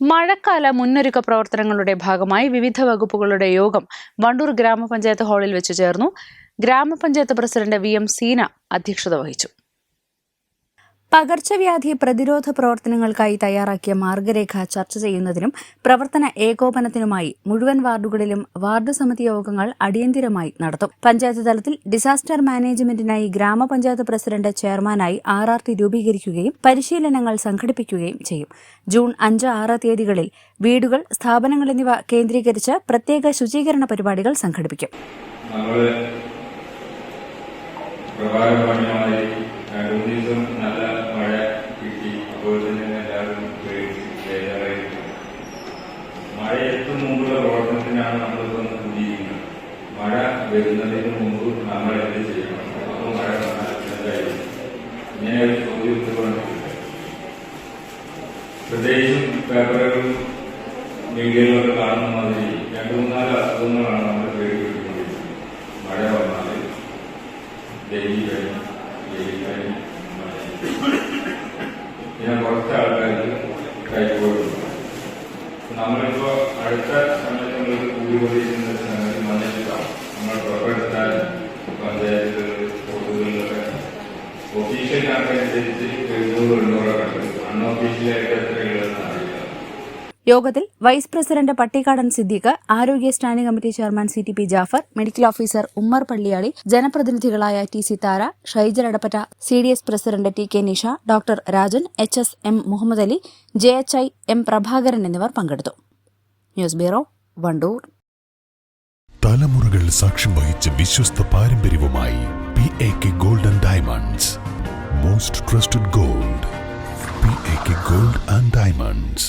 മഴക്കാല മുന്നൊരുക്ക പ്രവർത്തനങ്ങളുടെ ഭാഗമായി വിവിധ വകുപ്പുകളുടെ യോഗം വണ്ടൂർ ഗ്രാമപഞ്ചായത്ത് ഹാളിൽ വെച്ച് ചേർന്നു. ഗ്രാമപഞ്ചായത്ത് പ്രസിഡന്റ് വി എം സീന അധ്യക്ഷത വഹിച്ചു. പകർച്ചവ്യാധി പ്രതിരോധ പ്രവർത്തനങ്ങൾക്കായി തയ്യാറാക്കിയ മാർഗരേഖ ചർച്ച ചെയ്യുന്നതിനും പ്രവർത്തന ഏകോപനത്തിനുമായി മുഴുവൻ വാർഡുകളിലും വാർഡ് സമിതി യോഗങ്ങൾ അടിയന്തിരമായി നടത്തും. പഞ്ചായത്ത് തലത്തിൽ ഡിസാസ്റ്റർ മാനേജ്മെന്റിനായി ഗ്രാമപഞ്ചായത്ത് പ്രസിഡന്റ് ചെയർമാനായി ആർ ആർ ടി രൂപീകരിക്കുകയും പരിശീലനങ്ങൾ സംഘടിപ്പിക്കുകയും ചെയ്യും. ജൂൺ അഞ്ച് ആറ് തീയതികളിൽ വീടുകൾ സ്ഥാപനങ്ങൾ എന്നിവ കേന്ദ്രീകരിച്ച് പ്രത്യേക ശുചീകരണ പരിപാടികൾ സംഘടിപ്പിക്കും. മഴ എത്തും മുമ്പുള്ള പ്രവർത്തനത്തിനാണ് നമ്മളിപ്പോൾ കൂടിയിരിക്കുന്നത്. മഴ വരുന്നതിന് മുമ്പ് നമ്മൾ എന്ത് ചെയ്യണം? അപ്പോൾ മഴ എന്തായാലും ഇങ്ങനെ ഒരു ചോദ്യം പ്രത്യേകിച്ചും പേപ്പറുകളും മീഡിയയിലൊക്കെ കാണുന്ന മാതിരി രണ്ടു മൂന്നാൽ അസുഖങ്ങളാണ് നമ്മൾ പേടിപ്പിച്ചുകൊണ്ടിരിക്കുന്നത് മഴ വന്നാൽ ഡൽഹി കഴിഞ്ഞു മഴ. പിന്നെ കുറച്ച് ആൾക്കാർക്ക് നമ്മളിപ്പോ അടുത്ത സമയത്ത് നമ്മൾക്ക് കൂടിക്കൊണ്ടിരിക്കുന്ന ഒരു നമ്മൾ പുറപ്പെടുത്താൻ പഞ്ചായത്തുകൾ സ്കൂളുകളിലൊക്കെ ഒഫീഷ്യൽ കണക്കനുസരിച്ച് എഴുന്നൂറ് എണ്ണൂറൊക്കെ ഉണ്ട് അൺഒഫീഷ്യലായിട്ട് എത്ര അറിയില്ല. യോഗത്തിൽ വൈസ് പ്രസിഡന്റ് പട്ടിക്കാടൻ സിദ്ദീഖ് ആരോഗ്യ standing committee chairman C T P Jafar medical officer Ummer Palliyali ജനപ്രതിനിധികളായ T C Thara Shaijal Adappatta C D S president T K Nisha doctor Rajan H S M Muhammad Ali J H I M Prabhakaran എന്നിവർ പങ്കെടുത്തു. News bureau Wandoor. തലമുറകൾ സാക്ഷ്യം വഹിച്ച വിശ്വസ്ത പാരമ്പര്യവുമായി P A K golden diamonds most trusted gold P A K gold and diamonds